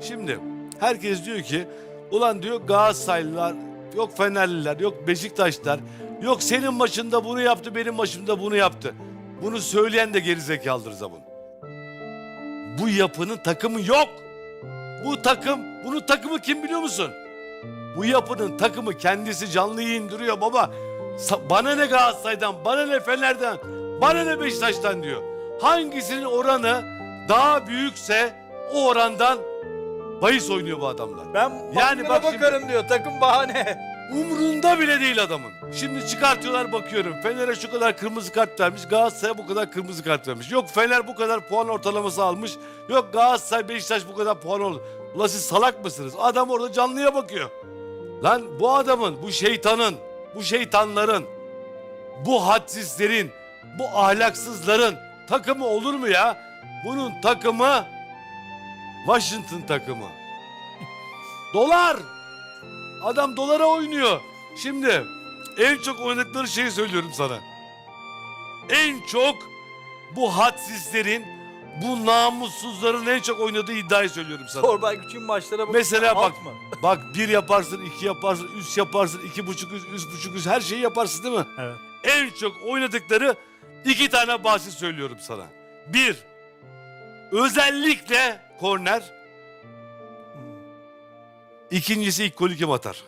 Şimdi herkes diyor ki ulan diyor Galatasaraylılar yok Fenerliler yok Beşiktaşlar yok senin maçında bunu yaptı benim maçımda bunu yaptı. Bunu söyleyen de gerizekalıdır zaman. Bu yapının takımı yok. Bu takım, bunun takımı kim biliyor musun? Bu yapının takımı kendisi canlı indiriyor baba. Bana ne Galatasaray'dan, bana ne Fener'den, bana ne Beşiktaş'tan diyor. Hangisinin oranı daha büyükse o orandan bahis oynuyor bu adamlar. Ben Yani bak şimdi- bakarım diyor. Takım bahane. Umrunda bile değil adamın. Şimdi çıkartıyorlar bakıyorum. Fener'e şu kadar kırmızı kart vermiş. Galatasaray'a bu kadar kırmızı kart vermiş. Yok Fener bu kadar puan ortalaması almış. Yok Galatasaray Beşiktaş bu kadar puan oldu. Ulan siz salak mısınız? Adam orada canlıya bakıyor. Lan bu adamın, bu şeytanın, bu şeytanların, bu hadsizlerin, bu ahlaksızların takımı olur mu ya? Bunun takımı Washington takımı. Dolar. Adam dolara oynuyor. Şimdi en çok oynadıkları şeyi söylüyorum sana. En çok bu hadsizlerin, bu namussuzların en çok oynadığı iddiayı söylüyorum sana. Torbay küçük maçlara bak. Mesela bak, Alt mı? bak bir yaparsın, iki yaparsın, üç yaparsın, iki buçuk üç, üç buçuk üç her şeyi yaparsın değil mi? Evet. En çok oynadıkları iki tane bahsi söylüyorum sana. Bir, özellikle korner. İkincisi ilk golü kim atar?